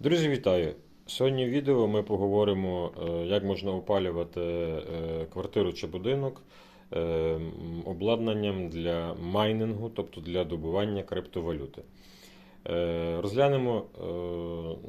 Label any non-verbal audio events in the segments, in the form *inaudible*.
Друзі, вітаю! Сьогодні в відео ми поговоримо, е, як можна опалювати е, квартиру чи будинок е, обладнанням для майнингу, тобто для добування криптовалюти. Розглянемо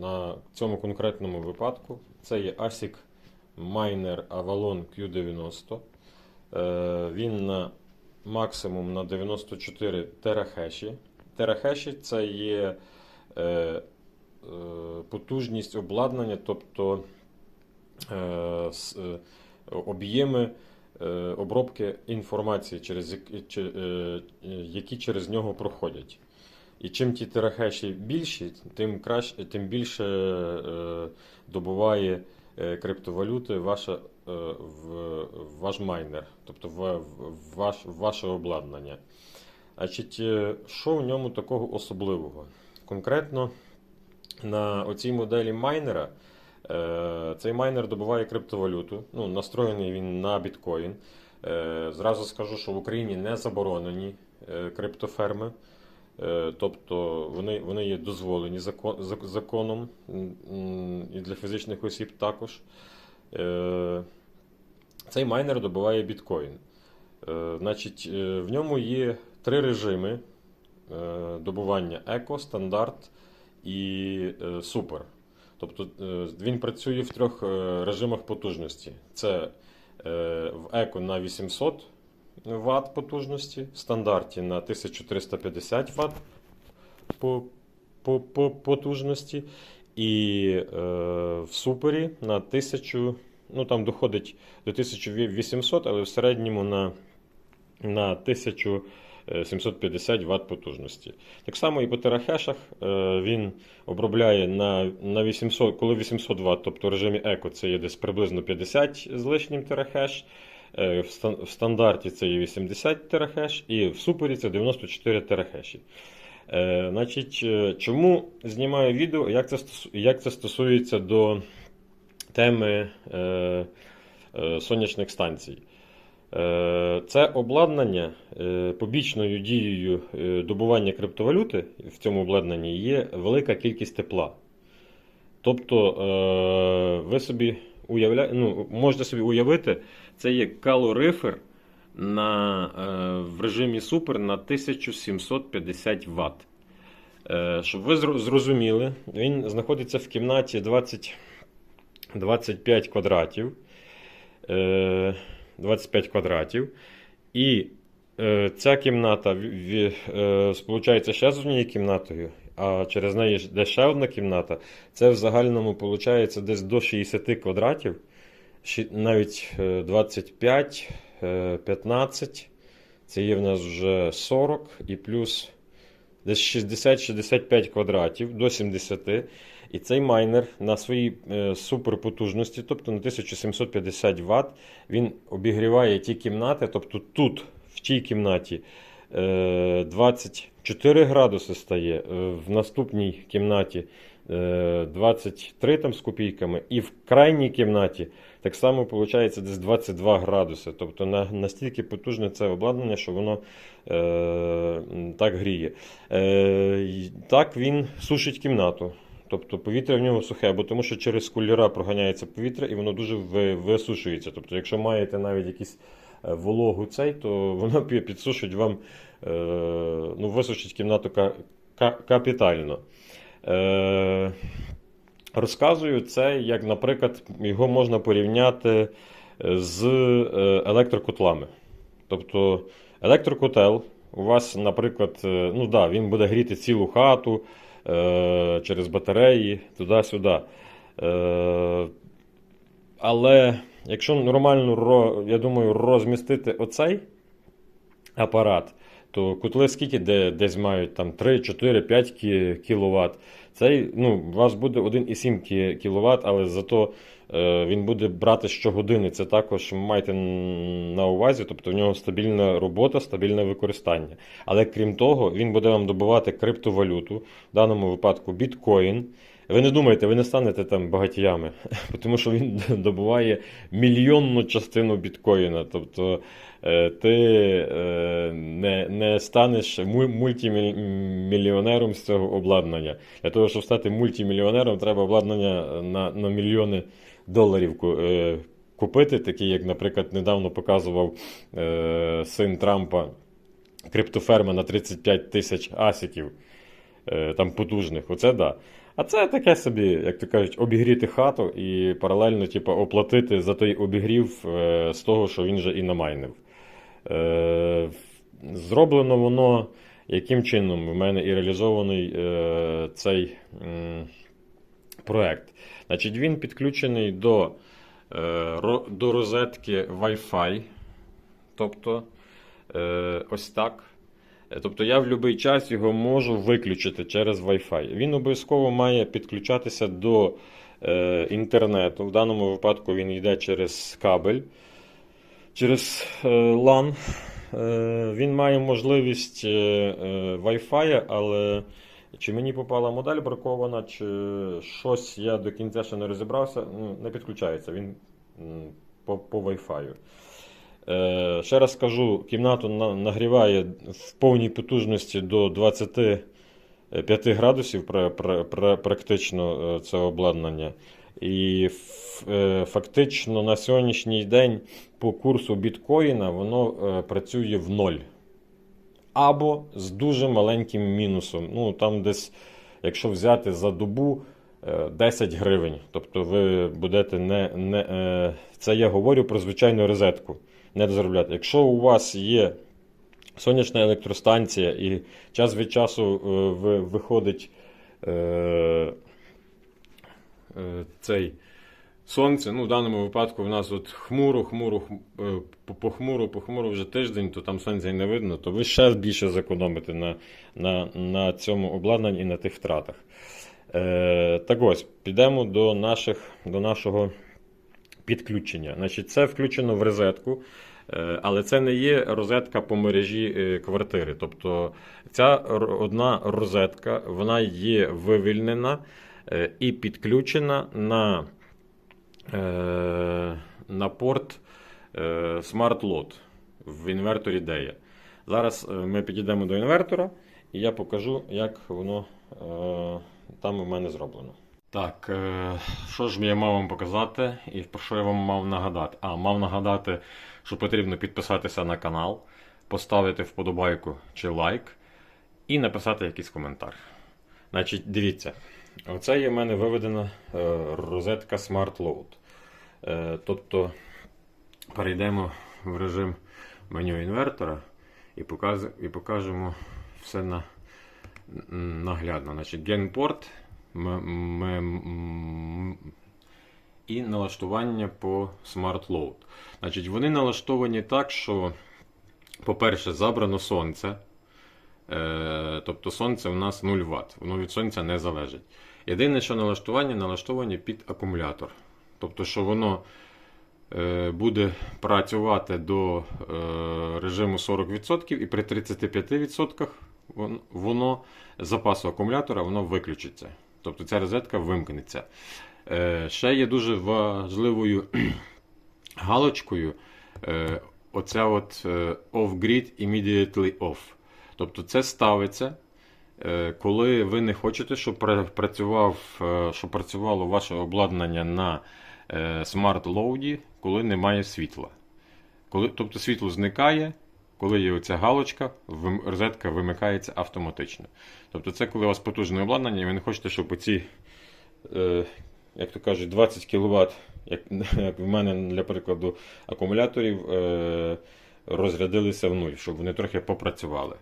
на цьому конкретному випадку. Це є ASIC Miner Avalon Q90. Е, Він на максимум на 94 терахеші. Терахеші це є потужність обладнання, тобто е, е, об'єми е, обробки інформації, через які, е, через нього проходять. І чим ті терахеші більші, тим краще, тим більше е, добуває е, криптовалюти ваша, е, ваш майнер, тобто ваш, ваше обладнання. Значить, е, що в ньому такого особливого? Конкретно на оцій моделі майнера е, цей майнер добуває криптовалюту. Ну, настроєний він на біткоін. Е, Зразу скажу, що в Україні не заборонені е, криптоферми. Тобто вони, вони є дозволені закон, законом і для фізичних осіб також. Цей майнер добуває біткоін. Значить, в ньому є три режими добування еко, стандарт і е, супер. Тобто е, він працює в трьох е, режимах потужності. Це в еко на 800 Вт потужності, в стандарті на 1350 Вт по, по, по потужності, і в супері на 1000, ну там доходить до 1800, але в середньому на, на 1750 Вт потужності. Так само і по терахешах е, він обробляє на, на 800, коли 800 Вт, тобто в режимі еко це є десь приблизно 50 з лишнім терахеш. Е, В стандарті це є 80 терахеш, і в супері це 94 терахеші. Е, Значить, е, чому знімаю відео, як це, як це стосується до теми е, е, сонячних станцій? Е, Це обладнання е, побічною дією е, добування криптовалюти в цьому обладнанні є велика кількість тепла. Тобто, ви собі уявля... ну, можете собі уявити, це є калорифер на, в режимі супер на 1750 Вт. Щоб ви зрозуміли, він знаходиться в кімнаті 20, 25 квадратів. Е, 25 квадратів. І е, ця кімната в- е, сполучається ще з однією кімнатою, а через неї йде ще одна кімната. Це в загальному виходить десь до 60 квадратів, навіть е, 25, е, 15. Це є в нас вже 40 і плюс десь 60-65 квадратів до 70. І цей майнер на своїй е, суперпотужності, тобто на 1750 Вт, він обігріває ті кімнати, тобто тут, в тій кімнаті, е, 24 градуси стає, е, в наступній кімнаті е, 23 там з копійками, і в крайній кімнаті так само виходить десь 22 градуси. Тобто на, настільки потужне це обладнання, що воно е, так гріє. Е, так він сушить кімнату. Тобто повітря в нього сухе, бо тому що через кулера проганяється повітря і воно дуже висушується. Тобто, якщо маєте навіть якісь е, вологу цей, то *laughs* воно пі- підсушить вам, е, ну, висушить кімнату ка- ка- капітально. Е, розказую це, як, наприклад, його можна порівняти з електрокотлами. Тобто електрокотел у вас, наприклад, ну да, він буде гріти цілу хату через батареї, туди-сюди. Е, але якщо нормально, я думаю, розмістити оцей апарат, то кутли скільки десь мають там 3, 4, 5 кВт. Цей, ну, у вас буде 1,7 кВт, але зато е, він буде брати щогодини. Це також майте на увазі, тобто в нього стабільна робота, стабільне використання. Але крім того, він буде вам добувати криптовалюту, в даному випадку біткоін. Ви не думайте, ви не станете там багатіями, *laughs* тому що він добуває мільйонну частину біткоїна. Тобто е, ти е, не, не станеш му- мультимільйонером з цього обладнання. Для того, того, щоб стати мультимільйонером, треба обладнання на, на мільйони доларів е, купити, такі, як, наприклад, недавно показував е, син Трампа криптоферма на 35 тисяч асіків, е, там потужних. Оце да. А це таке собі, як то кажуть, обігріти хату і паралельно типу, оплатити за той обігрів е, з того, що він же і намайнив. Е, зроблено воно яким чином в мене і реалізований е, цей м, проект. Значить, він підключений до, е, до розетки Wi-Fi. Тобто, е, ось так. Е, Тобто я в будь-який час його можу виключити через Wi-Fi. Він обов'язково має підключатися до е, інтернету. В даному випадку він йде через кабель, через е, LAN. Е, він має можливість е, е, Wi-Fi, але чи мені попала модель бракована, чи щось я до кінця ще не розібрався, ну, не підключається він по, по Wi-Fi. Е, ще раз скажу, кімнату нагріває в повній потужності до 25 градусів пра- пра- пра- практично е, це обладнання. І е, фактично на сьогоднішній день по курсу біткоїна воно е, працює в ноль. Або з дуже маленьким мінусом. Ну, там десь, якщо взяти за добу е, 10 гривень. Тобто ви будете не. не е, це я говорю про звичайну розетку. Не заробляти. Якщо у вас є сонячна електростанція і час від часу е, ви- виходить е, е, цей сонце, ну в даному випадку в нас от хмуро, хмуро, хм- е, похмуро, похмуро вже тиждень, то там сонця й не видно, то ви ще більше зекономите на, на, на цьому обладнанні і на тих втратах. Е, так ось, підемо до, наших, до нашого підключення. Значить, це включено в розетку, е, але це не є розетка по мережі е, квартири. Тобто ця одна розетка вона є вивільнена е, і підключена на, е, на порт е, Smart в інверторі DEA. Зараз е, ми підійдемо до інвертора, і я покажу, як воно е, там у мене зроблено. Так, е, що ж я мав вам показати і про що я вам мав нагадати? А, мав нагадати, що потрібно підписатися на канал, поставити вподобайку чи лайк і написати якийсь коментар. Значить, дивіться, оце є в мене виведена е, розетка Smart Load. Е, тобто перейдемо в режим меню інвертора і, покажемо все на, наглядно. Значить, генпорт і налаштування по Smart Load. Значить, вони налаштовані так, що, по-перше, забрано сонце. Е, тобто сонце у нас 0 Вт, воно від сонця не залежить. Єдине, що налаштування налаштовані під акумулятор. Тобто, що воно е, буде працювати до е, режиму 40% і при 35% вон- воно запасу акумулятора воно виключиться. Тобто ця розетка вимкнеться. Ще є дуже важливою *clears throat* галочкою оця от off-grid immediately off. Тобто це ставиться, е, коли ви не хочете, щоб працював, е, щоб працювало ваше обладнання на е, Load, коли немає світла. Коли, тобто світло зникає, коли є оця галочка, розетка вимикається автоматично. Тобто це коли у вас потужне обладнання, і ви не хочете, щоб оці, як то кажуть, 20 кВт, як, *laughs* як в мене для прикладу, акумуляторів розрядилися в нуль, щоб вони трохи попрацювали.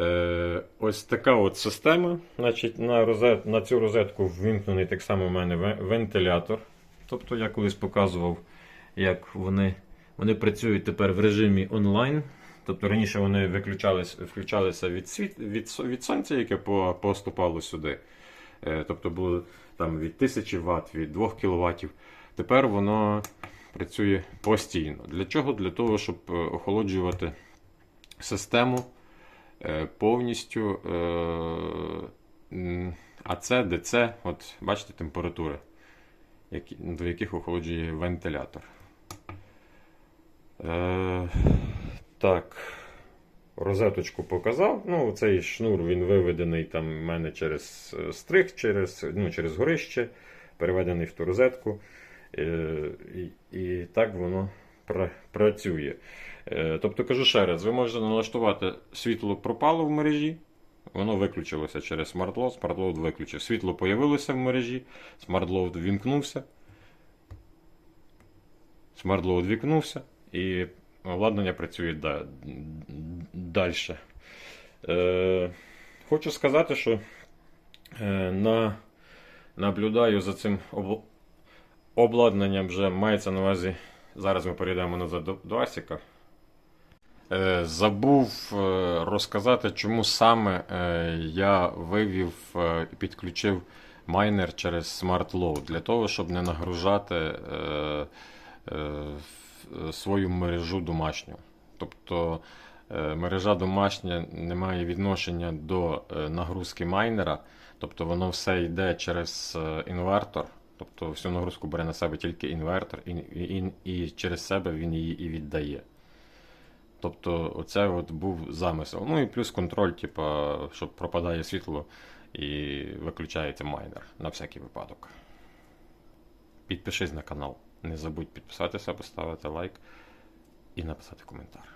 Е, ось така от система. Значить, на, розет, на цю розетку ввімкнений так само в мене вентилятор. Тобто я колись показував, як вони, вони працюють тепер в режимі онлайн. Тобто раніше вони включалися від, світ, від, від сонця, яке по- поступало сюди. Е, тобто було там від 1000 Вт, від 2 кВт. Тепер воно працює постійно. Для чого? Для того, щоб е, охолоджувати систему повністю е, АЦ, ДЦ, от бачите температури, до яких охолоджує вентилятор. Е, так. розеточку показав. Ну, цей шнур він виведений там в мене через е, стрих, через, ну, через горище, переведений в ту розетку. Е, І, і так воно працює. Е, Тобто, кажу ще раз, ви можете налаштувати світло пропало в мережі. Воно виключилося через SmartLoad, SmartLoad виключив. Світло появилося в мережі, SmartLoad вімкнувся. SmartLoad вікнувся і обладнання працює да, далі. Е, хочу сказати, що е, на, наблюдаю за цим об, обладнанням вже мається на увазі. Зараз ми перейдемо назад до, до Асіка. Е, Забув е, розказати, чому саме е, я вивів і підключив майнер через Smart Load. Для того, щоб не нагружати свою мережу домашню. Тобто мережа домашня не має відношення до нагрузки майнера, тобто воно все йде через інвертор. Тобто всю нагрузку бере на себе тільки інвертор, і, і, і через себе він її і віддає. Тобто, оце от був замисел. Ну і плюс контроль, типа, що пропадає світло і виключається майнер на всякий випадок. Підпишись на канал. Не забудь підписатися, поставити лайк і написати коментар.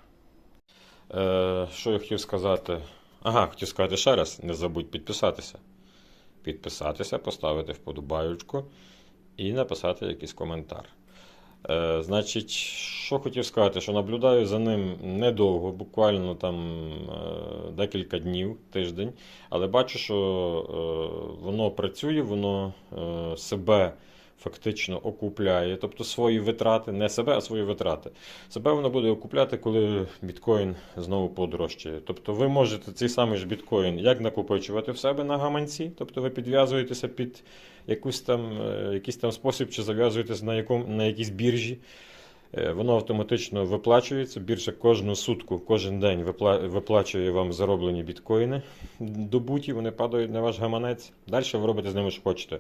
Е, що я хотів сказати? Ага, хотів сказати ще раз: не забудь підписатися. Підписатися, поставити вподобаючку і написати якийсь коментар. Е, значить, що хотів сказати, що наблюдаю за ним недовго, буквально там е, декілька днів, тиждень, але бачу, що е, воно працює, воно е, себе фактично окупляє, тобто свої витрати, не себе, а свої витрати. Себе воно буде окупляти, коли біткоін знову подорожчає. Тобто ви можете цей самий ж біткоін як накопичувати в себе на гаманці, тобто ви підв'язуєтеся під якусь там, е, якийсь там спосіб, чи зав'язуєтесь на, якому, на якійсь біржі. Е, Воно автоматично виплачується. Біржа кожну сутку, кожен день виплачує вам зароблені біткоїни добуті, вони падають на ваш гаманець. Далі ви робите з ними, що хочете.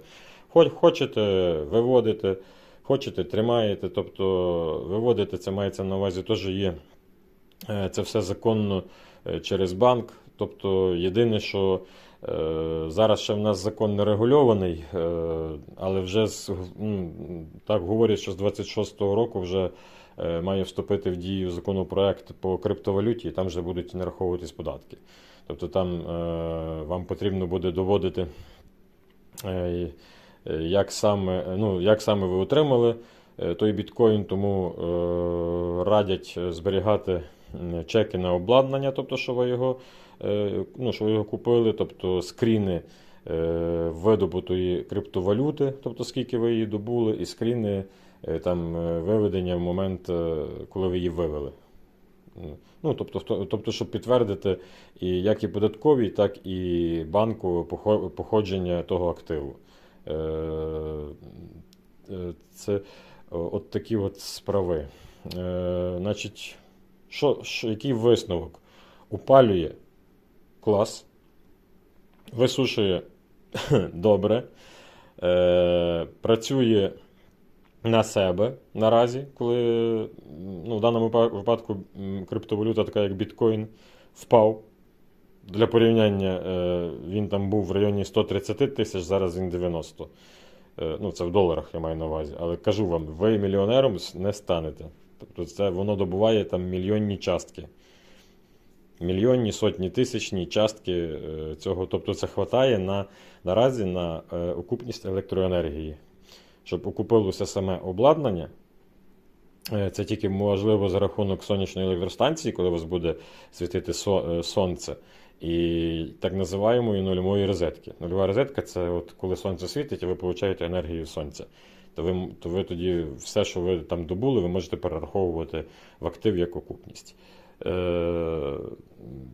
Хоч хочете виводите, хочете тримаєте, тобто виводите, це мається на увазі, теж є е, це все законно е, через банк. Тобто єдине, що зараз ще в нас закон не регульований, е, але вже з, так говорять, що з 26-го року вже е, має вступити в дію законопроект по криптовалюті, і там вже будуть нараховуватись податки. Тобто там е, вам потрібно буде доводити, е, е, як саме, ну, як саме ви отримали е, той біткоін, тому е, радять зберігати чеки на обладнання, тобто, що ви його, е, ну, що його купили, тобто скріни е, видобутої криптовалюти, тобто скільки ви її добули, і скріни е, там, е, виведення в момент, е, коли ви її вивели. Ну, тобто, тобто, щоб підтвердити і як і податковій, так і банку походження того активу. Е, е, Це от такі от справи. Е, Значить, що, що, який висновок? Упалює клас, висушує *clears throat* добре, е, працює на себе наразі, коли ну, в даному випадку криптовалюта, така як біткоін, впав. Для порівняння е, він там був в районі 130 тисяч, зараз він 90. Е, Ну, це в доларах я маю на увазі. Але кажу вам, ви мільйонером не станете. Тобто це воно добуває там мільйонні частки. Мільйонні, сотні тисячні частки е, цього. Тобто це хватає на, наразі на е, окупність електроенергії. Щоб окупилося саме обладнання, е, це тільки можливо за рахунок сонячної електростанції, коли у вас буде світити сонце. І так називаємої нульової розетки. Нульова розетка це от коли сонце світить, і ви получаєте енергію сонця. То ви, то ви тоді все, що ви там добули, ви можете перераховувати в актив як окупність. Е,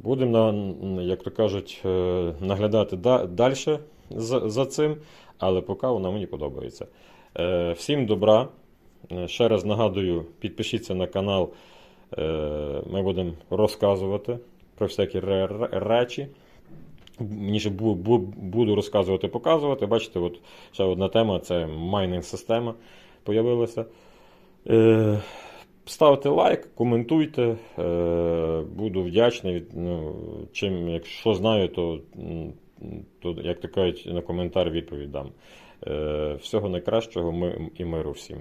Будемо, як то кажуть, е, наглядати далі за, цим, але поки вона мені подобається. Е, Всім добра. Ще раз нагадую, підпишіться на канал. Ми будемо розказувати про всякі ре- ре- речі. Бу- буду розказувати, показувати. Бачите, от ще одна тема це майнинг система появилася. Ставте лайк, коментуйте. е, Буду вдячний. Ну, чим, якщо знаю, то, то як то кажуть, на коментар відповідь дам. Е, Всього найкращого ми і миру всім.